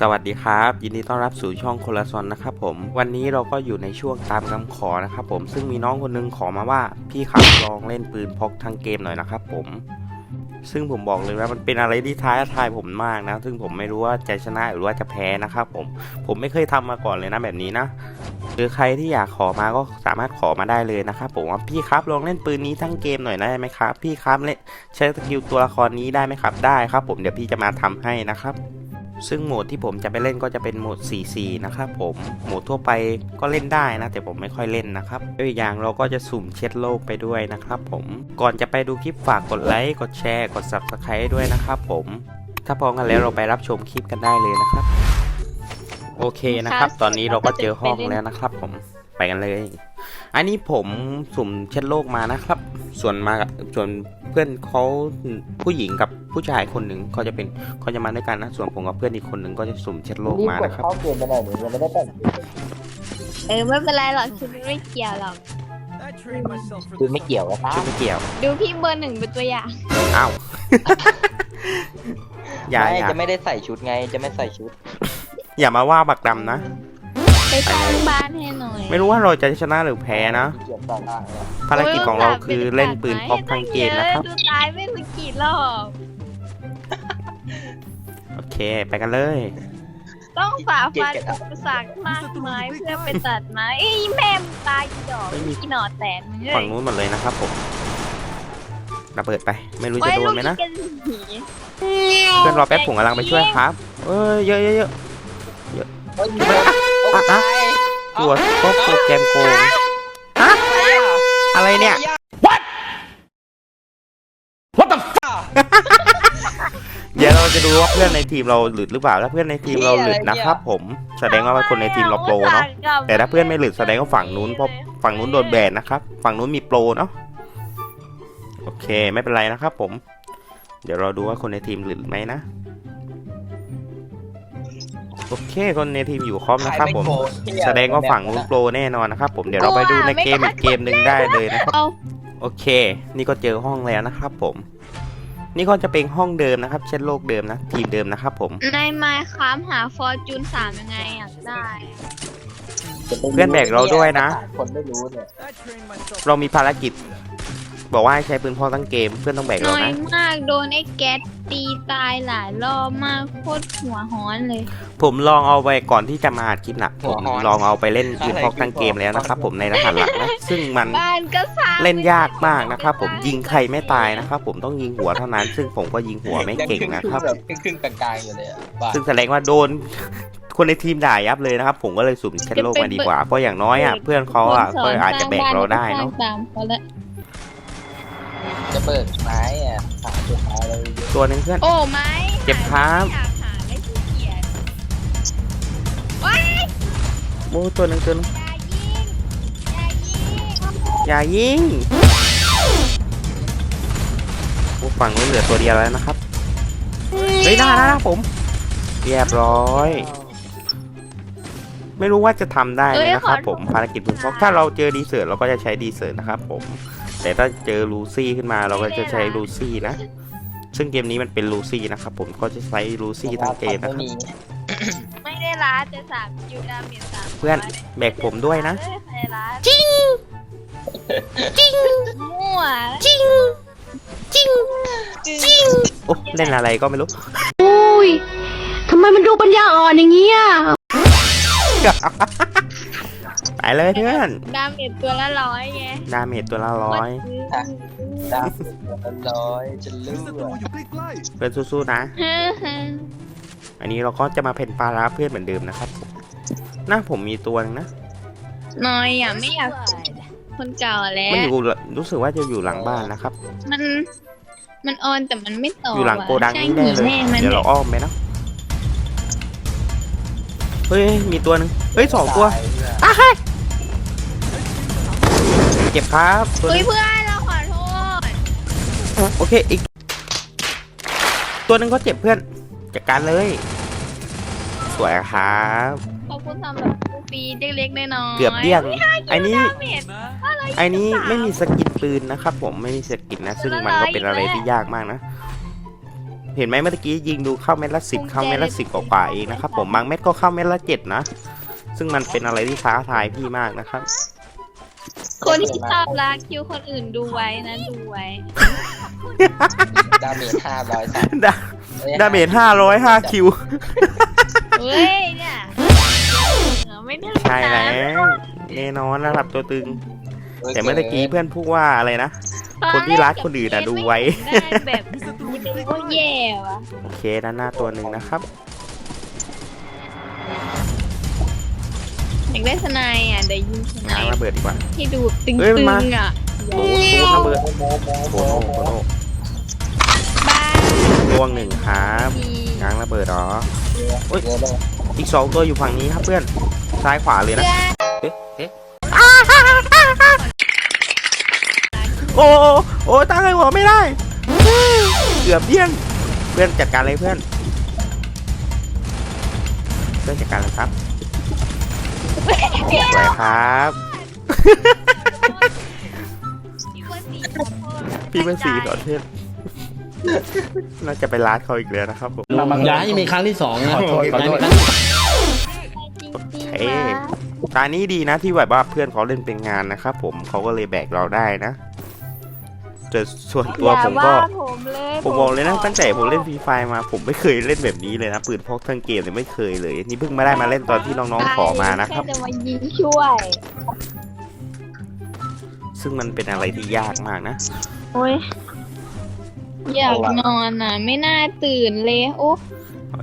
สวัสดีครับ ยินดีต้อนรับสู่ช่องคนละซอนนะครับผมวันนี้เราก็อยู่ในช่วงตามคำขอนะครับผมซึ่งมีน้องคนนึงขอมาว่าพี่ครับลองเล่นปืนพกทั้งเกมหน่อยนะครับผมซึ่งผมบอกเลยว่ามันเป็นอะไรที่ท้าทายผมมากนะ ซึ่งผมไม่รู้ว่าจะชนะหรือว่าจะแพ้นะครับผมผมไม่เคยทำมาก่อนเลยนะแบบนี้นะหรือใครที่อยากขอมาก็สามารถขอมาได้เลยนะครับผมว่าพี่ครับลองเล่นปืนนี้ทั้งเกมหน่อยได้ไหมครับ พี่ครับเล่นใช้สกิลตัวละครนี้ได้ไหมครับได้ครับ ผมเดี๋ยวพี่จะมาทำให้นะครับ ซึ่งโหมดที่ผมจะไปเล่นก็จะเป็นโหมด4 4นะครับผมโหมดทั่วไปก็เล่นได้นะ แต่ผมไม่ค่อยเล่นนะครับด้วยอย่างเราก็จะสุ่มเช็ดโลกไปด้วยนะครับผมก่อนจะไปดูคลิปฝากกดไลค์กดแชร์กด subscribe ด้วยนะครับผมถ้าพร้อมกันแล้วเราไปรับชมคลิปกันได้เลยนะครับ โอเคนะครับ ตอนนี้เราก็เจอห้องแล้วนะครับผม ไปกันเลย อันนี้ผมสุ่มเช็ดโลกมานะครับ ส่วนมาส่วนเพื่อนเขาผู้หญิงกับผู้ชายคนหนึ่งเขาจะเป็นเขาจะมาด้วยกันนะ ส่วนผมกับเพื่อนอีกคนหนึ่งก็จะสุ่มเช็ดโลกรีบมากดนะครับ เข้าเกมไปหน่อยหนูยังไม่ได้แต่งเออไม่เป็นไรหรอกชุดไม่เกี่ยวหรอก คือไม่เกี่ยวนะครับชื่อไม่เกี่ยว ดูพี่เบอร์หนึ่งเป็นตัวอย่างอ้าว อย่าไม่อย่าจะไม่ได้ใส่ชุดไงจะไม่ใส่ชุดอย่ามาว่าบักดำนะ ไปสร้างบ้านให้หน่อยไม่รู้ว่าเราจะชนะหรือแพ้นะเกี่ยวต่อหน้าเนี่ยภารกิจของเราคือเล่นปืนพกทั้งเกมนะครับดูตายไม่สกี่รอบโอเคไปกันเลย ต้องฝ่าฟันอุปสรรคมากมายเพื่อไปตัดไม้เอ้ยแม่มงตายอีดอกอีหนอแตนมึงเอ้ฝั่งยนู้นหมดเลยนะครับผมระเบิดไป ไม่รู้จะโดนไหมนะไว้ลูกผีเพื่อนรอแป๊บผมกำลังไปช่วยครับเอ้ยเยอะเยอะเยอะเฮ้ยอะ อะตัวก็โปรแกรมโกงอะไรเนี่ยเดี๋ยวเราจะดูว่าเพื่อนในทีมเราหลุดหรือเปล่า ถ้าเพื่อนในทีมเราหลุดนะครับผม แสดงว่าคนในทีมเราโปรเนาะ แต่ถ้าเพื่อนไม่หลุดแสดงว่าฝั่งนู้นเพราะฝั่งนู้นโดนแบนนะครับ ฝั่งนู้นมีโปรเนาะ โอเคไม่เป็นไรนะครับผม เดี๋ยวเราดูว่าคนในทีมหลุดไหมนะ โอเคคนในทีมอยู่ครบนะครับผม แสดงว่าฝั่งนู้นโปรแน่นอนนะครับผมเดี๋ยวเราไปดูในเกมอีกเกมหนึ่งได้เลยนะครับเอาโอเค นี่ก็เจอห้องแล้วนะครับผม นี่ก็จะเป็นห้องเดิมนะครับ เช่นโลกเดิมนะ ทีมเดิมนะครับผมในไมค์ครับหาฟอร์จูนสามยังไงอยากได้เพื่อนแบกเราด้วยนะ คนไม่รู้เนี่ยเรามีภารกิจ บอกว่าให้ใช้ปืนพกทั้งเกมเพื่อนต้องแบกน้เราอยนะมากโดนไอ้แก๊สตีตายหลายรอบมากโคตรหัวฮ้อนเลยผมลองเอาไปก่อนที่จะมาอัดคลิปนะผมลองเอาไปเล่นปืนพกทั้งเกมแล้วนะครับผมในรหัสหลักนะซึ่งมัน บ้านก็สร้างเล่นยากมากนะครับผมยิงใครไม่ตายนะครับผมต้องยิงหัวเท่านั้น ซึ่งผมก็ยิงหัวไม่เก่งนะครับแบบครึ่งๆกลางๆอยู่เลยอะบ้าซึ่งแสดงว่าโดน คนในทีมด่ายับเลยนะครับ ผมก็เลยสุ่มเช็ดโลกมาดีกว่าเพราะอย่างน้อยอะเพื่อนเขาอะก็อาจจะแบกเราได้เนาะ ตามเขาละ จะเบิกไม้อะหาตัวไม้เลยตัวหนึงเพื่อน โอ้ไม้เจ็บครับ อยากหาไม่ขี้เกียจว้ายโอ้ตัวหนึงตัวหนึงอย่ายิงอย่ายิงอย่ายิงโอ้ฝั่งนู้นเหลือตัวเดียวแล้วนะครับ เฮ้ยได้แล้วนะผมเรียบร้อย ไม่รู้ว่าจะทำได้ไหมนะครับผมภารกิจปืนพกถ้าเราเจอดีเซอร์เราก็จะใช้ดีเซอร์นะครับผม แต่ถ้าเจอลูซี่ขึ้นมาเราก็จะใช้ลูซี่นะ ซึ่งเกมนี้มันเป็นลูซี่นะครับผมก็จะใช้ลูซี่ทั้งเกมนะครับไม่มีไม่ได้ร้านแต่สามยูดาเมจสามเพื่อนแบกผมด้วยนะไม่ได้ใครร้านจริงจริงมั่วจริงจริงจริงโอ้เล่นอะไรก็ไม่รู้อุ้ยทำไมมันดูปัญญาอ่อนอย่างนี้อะ ไปเลยเพื่อน ดาเมจตัวละร้อยไงดาเมจตัวละร้อย ดาวมันร้อยจะลื่นเพื่อนสู้ๆนะฮึ่มอันนี้เราก็จะมาเพ่นปลาร้าเพื่อนเหมือนเดิมนะครับหน้าผมมีตัวหนึงนะ น้อยอะไม่อยากคนเก่าแล้ว มันอยู่รู้สึกว่าจะอยู่หลังบ้านนะครับ มัน มันออนแต่มันไม่ต่ออยู่หลังโกดังใช่นี่แน่เลยแม่มันเดี๋ยวเราอ้อมไปนะ เฮ้ย มีตัวหนึ่งเฮ้ยสองตัวเก็บครับตัวหเฮ้ยนึงเพื่อนเราขอโทษโอเคอีก ตัวหนึ่งก็เจ็บเพื่อนจัดการเลย สวยครับ ขอบคุณสำหรับกูปีเล็กๆน้อยๆเกือบเดี้ยงไอ้นี้ดาเมจ ไอ้นี้ไม่มีสกินปืนนะครับผมไม่มีสกินนะ ซึ่งมันก็เป็นอะไรที่ยากมากนะ เห็นไหมเมื่อกี้ยิงดูเข้าเม็ดละสิบเข้าเม็ดละสิบกว่าๆเองนะครับผมบางเม็ดก็เข้าเม็ดละเจ็ดนะ ซึ่งมันเป็นอะไรที่ท้าทายพี่มากนะครับ คนที่ชอบรักคิวคนอื่นดูไว้นะดูไว้ ดาเมจห้าร้อยสามดาดาเมจห้าร้อยห้าคิว เฮ้ยเนี่ยเออไม่ได้ใช่แล้วแน่นอนระดับตัวตึง แต่เมื่อกี้เพื่อนพูดว่าอะไรนะ คนที่รักคนอื่นอะดูไว้ ได้แบบนี้ก็แย่ว่ะ โอเคด้านหน้าตัวหนึ่งนะครับ อยากได้สไนด์อะเดี๋ยวยิงสไนง้างด์ระเบิดดีกว่าที่ดูตึงเอ้ยมันๆมาอะโอ้โหระเบิดโมโมโมโคโน่โคโน่บ้าดวงหนึ่งครับดีง้างระเบิดเหรอเยอะเลยอีกสองตัวอยู่ฝั่งนี้ครับเพื่อน ซ้ายขวาเลยนะ เพื่อนเอ๊ะเอ๊ะโอ้โอ้โอ้ตั้งไอ้หัวไม่ได้ เกือบเบี้ยง เพื่อนจัดการเลยเพื่อน เพื่อนจัดการเลยครับ สวยครับ พี่เบอร์สี่พี่เป็นสีขอเทศน่าจะไปลาดเขาอีกแล้วนะครับผมอย่าให้มีครั้งที่สองนะขอโทษขอโทษย่าให้มีครั้งที่จริงเอ๊ะๆว่ะตานี้ดีนะที่แบบว่าเพื่อนเขาเล่นเป็นงานนะครับผมเขาก็เลยแบกเราได้นะ แต่ส่วนตัวผมก็อย่าว่าผมเลยผมบอกเลยนะตั้งแต่ผมเล่นชฟรีไฟมา ผมไม่เคยเล่นแบบนี้เลยนะปืนพกทั้งเกมเนี่ยไม่เคยเลย นี่เพิ่งมาได้มาเล่นตอนที่น้องๆขอมานะครับ แค่จะมายิงช่วย ซึ่งมันเป็นอะไรที่ยากมากนะ โอ้ยอยากนอนอะ ไม่น่าตื่นเลยโอ้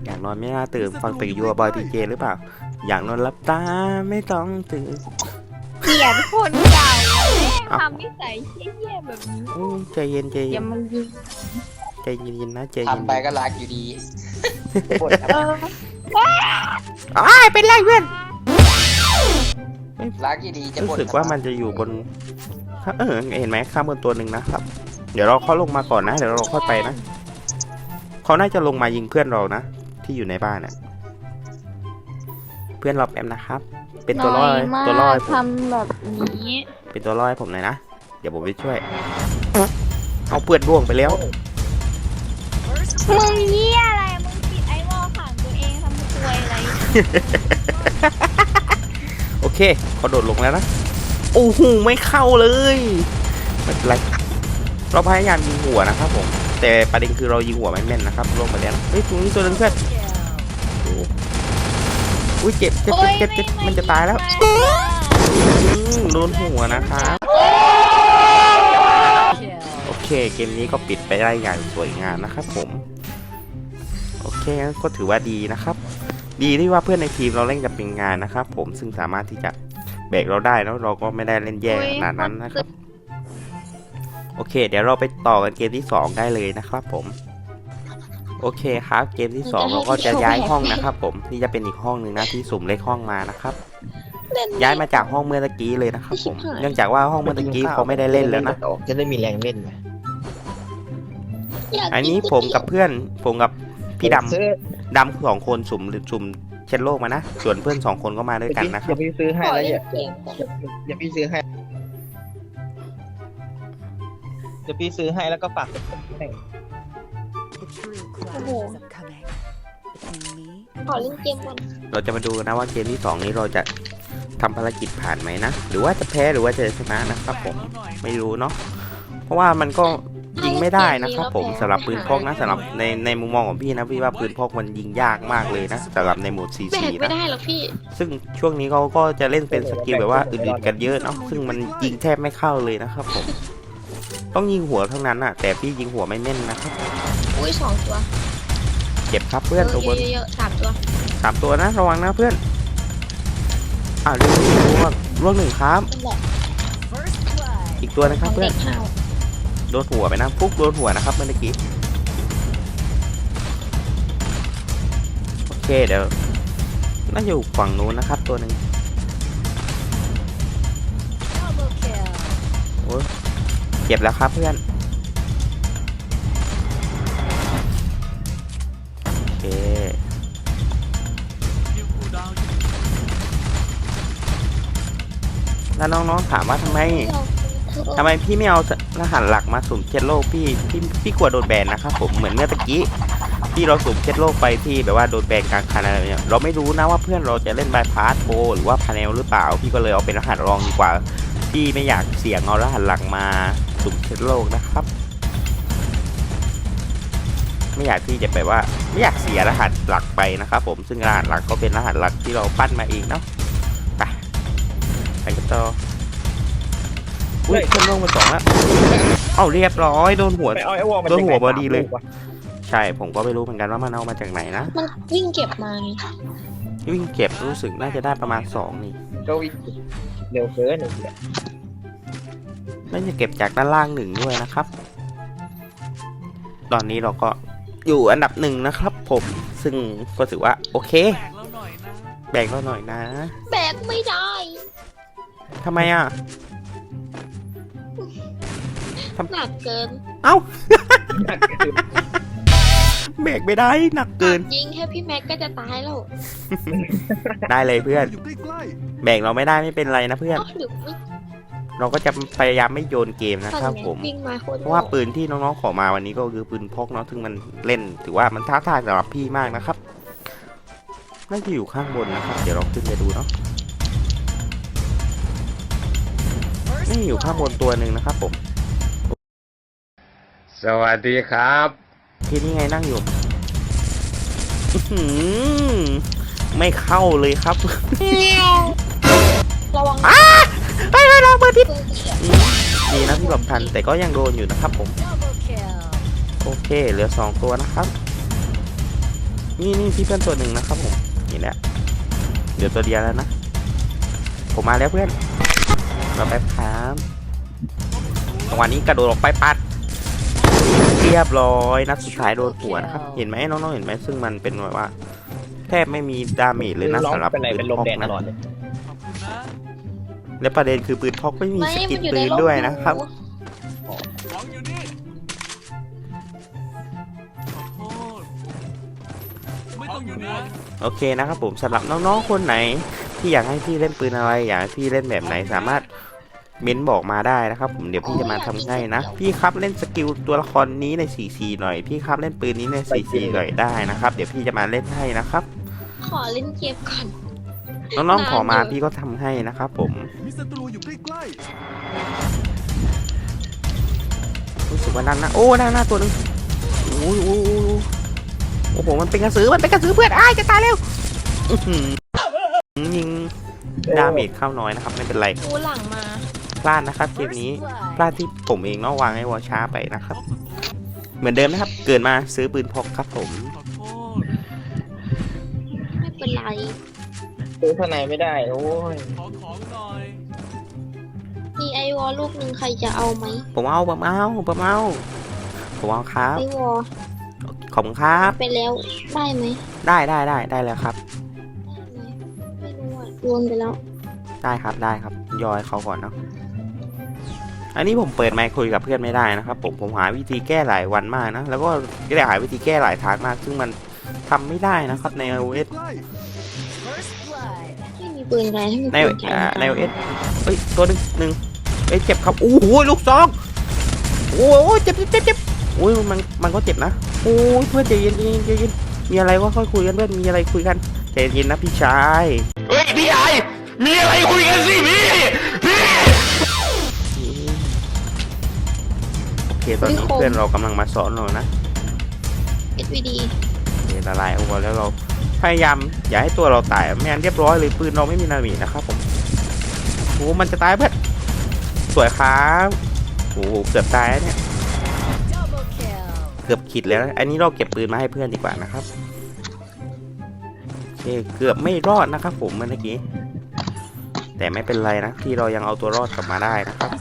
อยากนอนไม่น่าตื่นฟังแต่ยัวบอยพีเจหรือเปล่า อยากนอนรับตาไม่ต้องตื่นเก ลียดคนเก่าแม่งทำนิสัยเชี่ยๆแบบนี้อู้ใจเย็นใจอเย็ย่านมายิงใจเย็นๆนะใจเย็นทำไปก็รักอยู่ดีเอออ้ายเป็นไรเพื่อนรักอยู่ดีจะรู้บ่นสึกว่ามันจะอยู่บนเออเห็นไหมข้ามบนตัวหนึ่งนะครับ เดี๋ยวเราเขาลงมาก่อนนะ เดี๋ยวเราค่อยไปนะเขาน่าจะลงมายิงเพื่อนเรานะที่อยู่ในบ้านน่ะเพื่อนเราแอมนะครับ เป็นตัวล่อน้อยมากตัวล่อให้ผมทำแบบนี้ เป็นตัวล่อให้ผมหน่อยนะ เดี๋ยวผมไปช่วย เอาเปื้อนร่วงไปแล้ว มึงเยี่ยอะไร มึงปิดไอวอลขังตัวเองทำตัวอะไร โอเคเขาโดดลงแล้วนะ โอ้โห ไม่เข้าเลยไม่เป็นไรเราพยายามยิงหัวนะครับผม แต่ประเด็นคือเรายิงหัวไม่แม่นนะครับลงมาแล้ว เฮ้ยตรงนี้ตัวหนึงเพื่อนโอ้ อุ้ยเจ็บเจ็บเจ็บเจ็บเจ็บมันจะตายแล้วอืมโดนหัวนะครับ โอเค เกมนี้ก็ปิดไปได้อย่างสวยงามนะครับผม โอเคงั้นก็ถือว่าดีนะครับ ดีที่ว่าเพื่อนในทีมเราเล่นกันเป็นงานนะครับ ผมซึ่งสามารถที่จะแบกเราได้แล้วเราก็ไม่ได้เล่นแย่ขนาดนั้นนะครับ โอเค เดี๋ยวเราไปต่อกันเกมที่ 2 ได้เลยนะครับผม โอเคครับเกมที่2เราก็จะย้ายห้องนะครับผมนี่จะเป็นอีกห้องหนึ่งนะที่สุ่มเลขห้องมานะครับย้ายมาจากห้องเมื่อตะกี้เลยนะครับผมเนื่องจากว่าห้องเมื่อตะกี้เขาไม่ได้เล่นแล้วนะจะได้มีแรงเล่นไงอันนี้ผมกับเพื่อนผมกับพี่ดซื้อำดำสองคนสุ่มสุ่มเช็ดโลกมานะส่วนเพื่อนสองคนก็มาด้วยกันนะคอรับย่าพี่ซื้อให้แล้วอย่าอย่าพี่ซื้อให้เดี๋ยวพี่ซื้อให้แล้วก็ฝากให้ The true Oh. climax of coming. Between me ขอเล่นเกมก่อนเราจะมาดูนะว่าเกมที่สองนี้เราจะทำภารกิจผ่านไหมนะ หรือว่าจะแพ้หรือว่าจะชนะนะครับผมไม่รู้เนาะเพราะว่ามันก็ยิงไม่ได้นะครับผมสำหรับปืนพกนะสำหรับในในมุมมองของพี่นะพี่ว่าปืนพกมันยิงยากมากเลยนะสำหรับในโหมดแบ CC กไม่นะได้หรอกพี่ซึ่งช่วงนี้เขาก็จะเล่นเป็นสกิลแบบว่าอื่นๆกันเยอะเนาะซึ่งมันยิงแทบไม่เข้าเลยนะครับผมต้องยิงหัวเท่านั้นอะแต่พี่ยิงหัวไม่แม่นนะครับ อุ้ยสองตัวเจ็บครับเพื่อนตัวบนเยอะๆสามตัวสามตัวนะระวังนะเพื่อนอ่าเรื่องร่วงร่วงหนึ่งครับ นั่นแหละ first blood. อีกตัวนะครับของเพื่อเด็นกห้าวโดนหัวไปนะฟุกโดนหัวนะครับเมื่อกี้โอเคเดี๋ยวน่าจะอยู่ฝั่งนู้นนะครับ ตัวหนึ่ง Double kill. เจ็บแล้วครับเพื่อน แล้วน้องๆถามว่าทำไมทำไมพี่ไม่เอารหัสหลักมาสุ่มเช็ดโลกพี่พี่พี่กลัวโดนแบนนะครับผมเหมือนเมื่อตะกี้ที่เราสุ่มเช็ดโลกไปที่แบบว่าโดนแบนกลางคันอะไรแบบเนี่ยเราไม่รู้นะว่าเพื่อนเราจะเล่นบายพาสโปหรือว่าพาเนลหรือเปล่า พี่ก็เลยเอาเป็นรหัสรองดีกว่า พี่ไม่อยากเสี่ยงเอารหัสหลักมาสุ่มเช็ดโลกนะครับ ไม่อยากที่จะแบบว่าไม่อยากเสียรหัสหลักไปนะครับผมซึ่งรหัสหลักก็เป็นรหัสหลักที่เราปั้นมาเองเนาะไปไปกัน ต่ออุ้ยขึ้นลงมาสองแล้วเอ้าเรียบร้อยโดนหัวไปเอาไอ้วอลมาโดนหัวจากไนบอดีเลยสามกวะใช่ผมก็ไม่รู้เหมือนกันว่ามันเอามาจากไหนนะมันวิ่งเก็บมาไงวิ่งเก็บรู้สึกน่าจะได้ประมาณสองนี่ก็วิ่งเร็วเกินไอ้เหี้ยน่าจะเก็บจากด้านล่างหนึ่งด้วยนะครับ ตอนนี้เราก็อยู่อันดับหนึ่งนะครับ ผมซึ่งก็ถือว่าโอเค แบ่งเราหน่อยนะ แบกไม่ได้ ทำไมอะหนักเกิน เอ้าหนักเกินแบกไม่ได้หนักเกินยิงแค่พี่แม็กก็จะตายแล้ว ได้เลยเพื่อน แบ่งเราไม่ได้ไม่เป็นไรนะเพื่อนอ๋อหรือไม่เราก็จะพยายามไม่โยนเกมนะครับไงผมวิ่งมาโคตรเพราะว่าปืนที่น้องๆขอมาวันนี้ก็คือปืนพกเนาะซึ่งมันเล่น ถือว่ามันท้าทายสำหรับพี่มากนะครับ น่าจะอยู่ข้างบนนะครับ เดี๋ยวเราขึ้นไปดูเนาะ นี่อยู่ข้างบน blood. ตัวหนึ่งนะครับผม สวัสดีครับ ที่นี่ไงนั่งอยู่อื้อหือไม่เข้าเลยครับระวังไปไปเราเปิดพิษปืนเสียดีนะที่หลบทันแต่ก็ยังโดนอยู่นะครับผม Double kill. โอเค เหลือสองตัวนะครับ นี่นี่ที่เพื่อนตัวหนึ่งนะครับผมนี่แหละเดี๋ยวตัวเดียวแล้วนะ ผมมาแล้วเพื่อน เราไปครับจังหวะนี้กระโดดออกไปปัด เรียบร้อยนัดสุดท้ายโดนหัวนะครับ เห็นไหมน้องๆเห็นไหมซึ่งมันเป็นแบบว่า แทบไม่มีดาเมจเลยนะร้องสำหรับเป็นไรปืเป็นนลมพกแดงตนะลอดเลยและประเด็นคือปืนพกไม่มีไม่สกิมันนอยู่ปืในนร่มด้วยนะครับโอเคนะครับผมสำหรับน้องๆคนไหน ที่อยากให้พี่เล่นปืนอะไรอยากให้พี่เล่นแบบไหนสามารถ เม้นบอกมาได้นะครับ ผมเดี๋ยวพี่จะมาทำให้นะ พี่ครับเล่นสกิลตัวละครนี้ใน 4C หน่อย พี่ครับเล่นปืนนี้ใน 4C หน่อยได้นะครับ เดี๋ยวพี่จะมาเล่นให้นะครับ ขอเล่นเกมก่อน น้องๆขอมาได้เลยพี่ก็ทำให้นะครับ ผมมีศัตรูอยู่ใกล้รู้สึกว่านั่นนะโอ้นั่นหน้าตัวนึงโอ้ยโอ้ยโอ้ยโอ้โหมันเป็นกระสือมันเป็นกระสือเพื่อนอ้ายจะตายแล้วอื้อหือยิงดาเมจเข้าน้อยนะครับ ไม่เป็นไรดูหลังมา พลาดนะครับเกม First นี้ blood. พลาดที่ผมเองเนาะวางไอ้วอลช้าไปนะครับ เหมือนเดิมนะครับ เกิดมาซื้อปืนพกครับผม ไม่เป็นไรซื้อข้างในไม่ได้โอ้ยมีไอวอลลูกหนึ่งใครจะเอาไหมผมเอาผมเอาผมเอาผมเอาครับ ไอวอลขอบคุณครับ ไปแล้วได้ไหมได้ได้ได้ได้แล้วครับไม่รู้อะโยนไปแล้ว ได้ครับได้ครับยอยเขาก่อนเนาะ อันนี้ผมเปิดไมค์คุยกับเพื่อนไม่ได้นะครับผมผมหาวิธีแก้หลายวันมากนะแล้วก็ได้หาวิธีแก้หลายทางมาก ซึ่งมันทำไม่ได้นะครับใน iOS First blood. ไม่มีปืนอะไรให้มีในปืนใช้อ่าใน iOS เอ้ยตัวหนึ่งหนึ่งเอ้ยเจ็บครับโอ้โหลูกซองโอ้โหเจ็บเจ็บเจ็บเจ็บโอ้ยมันมันก็เจ็บนะโอ้ยเพื่อนใจเย็นใจเย็นใจเย็นมีอะไรก็ค่อยคุยกันเพื่อนมีอะไรคุยกันใจเย็นนะพี่ชายเฮ้ยพี่ใหญ่มีอะไรคุยกันสิพี่พี่ เคตอนนี้เพื่อนเรากำลังมาสอนเรานะเอสวีดีโอเคละลายเอาไว้แล้วเราพยายามอย่าให้ตัวเราตายไม่งั้นเรียบร้อยเลยปืนเราไม่มีนามินะครับผมโอ้มันจะตายเพื่อนสวยครับโอ้โหเกือบตายแล้วเนี่ย Double kill. เกือบขิดแล้วนะอันนี้เราเก็บปืนมาให้เพื่อนดีกว่านะครับโอเคเกือบไม่รอดนะครับผมเมื่อกี้ แต่ไม่เป็นไรนะที่เรายังเอาตัวรอดกลับมาได้นะครับ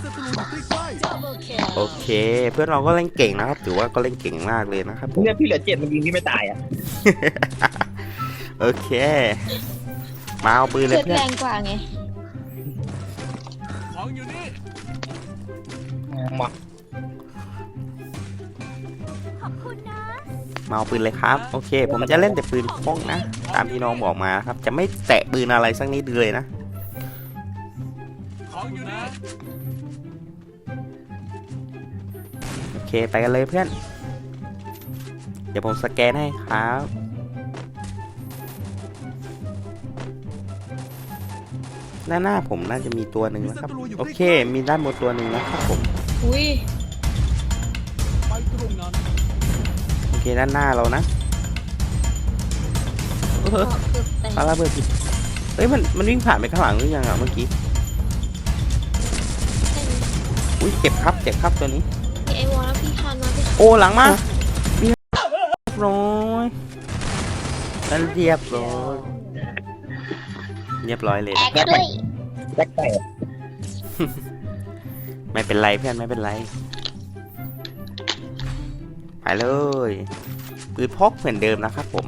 ๆมีศัตรูอยู่ใกล้ Double kill. โอเค เพื่อนเราก็เล่นเก่งนะครับถือว่าก็เล่นเก่งมากเลยนะครับผมเนี่ยพี่เหลือเจ็ดมันยิงพี่ไม่ตายอะโอเค มาเอาปืนเลเลืยอดเพื่อแรนงกว่าไงมามาเอาปืนเลยครับ โอเค ผมจะเล่นแต่ปืนพกนะ ตามที่น้องบอกมาครับ จะไม่แตะปืนอะไรสักนิดเลยนะโอ เคไปกันเลยเพื่อน เดี๋ยวผมสแกนให้ครับหน้าหน้าผมน่าจะมีตัวหนึ่งนะครับ โอเค มีด้านบนตัวหนึ่งนะครับผมอุ้ยไปตรงนั้นโอเคด้านหน้าเรานะเออเกือบแตกปาระเบิดผิดเอ้ยมันมันวิ่งผ่านไปข้างหลังหรือยังอะเมื่อกี้ อุ้ยเจ็บครับเจ็บครับตัวนี้พี่ ไอวอลแล้วพี่คานมาพี่โอ้หลังมาเรียบร้อยนั่นเรียบร้อยเรียบร้อยเลยแตกด้วยแจ็คแตกไม่เป็นไรเพื่อนไม่เป็นไรไปเลยปืนพกเหมือนเดิมนะครับผม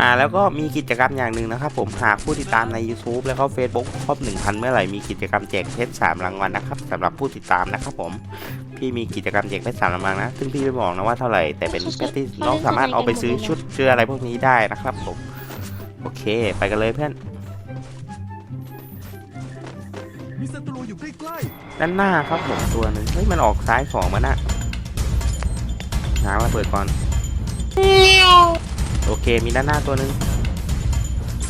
อ่าแล้วก็มีกิจกรรมอย่างหนึ่งนะครับผมหากผู้ติดตามใน YouTube แล้วก็ Facebook ครบ 1,000 เมื่อไหร่มีกิจกรรมแจกเพชร3รางวัลนะครับสำหรับผู้ติดตามนะครับผมพี่มีกิจกรรมแจกเพชร3รางวัลนะซึ่งพี่ไม่บอกนะว่าเท่าไหร่แต่เป็นเพชรที่น้องสามารถเอาไปซื้อชุดเสื้ออะไรพวกนี้ได้นะครับผมโอเค ไปกันเลยเพื่อนมีศัตรูอยู่ใกล้ด้านหน้าครับผมตัวหนึ่งเฮ้ยมันออกซ้ายสองมันอะง้างระเบิดก่อน โอเคมีด้านหน้าตัวหนึ่ง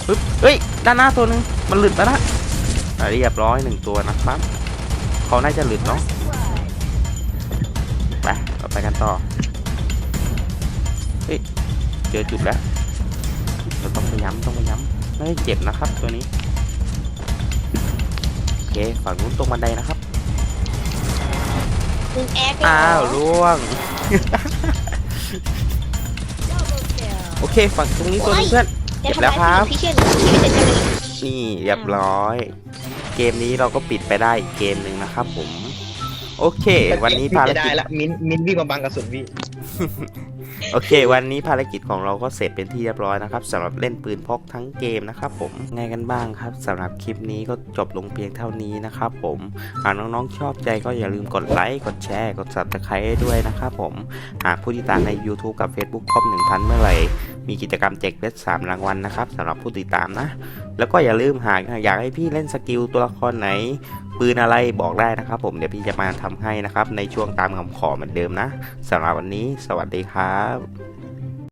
ปึ๊บเฮ้ยด้านหน้าตัวหนึ่งมันหลุดแล้วนะอะเรียบร้อยหนึ่งตัวนะครับเขาน่าจะหลุดเนาะ Blood. ไปเราไปกันต่อเฮ้ยเจอจุดแล้วเราต้องไปย้ำต้องไปย้ำไม่ได้เจ็บนะครับตัวนี้โอเคฝั่งนู้นตรงบันไดนะครับมึงแอคอ้าวล่วง Double kill. โอเคฝั่งตรงนี้ตัวหนึงเพื่อนเก็บแล้วครับพี่เชื่อหนูพี่ไม่ได้ใช่ไหมนี่เรียบร้อย เกมนี้เราก็ปิดไปได้อีกเกมหนึ่งนะครับผม โอเค วันนี้ภารจะได้กิจละ มินมินวิ่งมาบังกระสุนพี่ โอเค วันนี้ภารกิจของเราก็เสร็จเป็นที่เรียบร้อยนะครับสำหรับเล่นปืนพกทั้งเกมนะครับผมไงกันบ้างครับสำหรับคลิปนี้ก็จบลงเพียงเท่านี้นะครับผมหากน้องๆชอบใจก็อย่าลืมกดไลค์กดแชร์กด subscribe ให้ด้วยนะครับผมหากผู้ติดตามใน YouTube กับ Facebook ครบ1,000 เมื่อไหร่ มีกิจกรรมแจกเพชร3รางวัลนะครับสำหรับผู้ติดตามนะ แล้วก็อย่าลืมหากอยากให้พี่เล่นสกิลตัวละครไหนปืนอะไรบอกได้นะครับ ผมเดี๋ยวพี่จะมาทำให้นะครับในช่วงตามคำขอเหมือนเดิมนะสำหรับวันนี้ สวัสดีครับครับ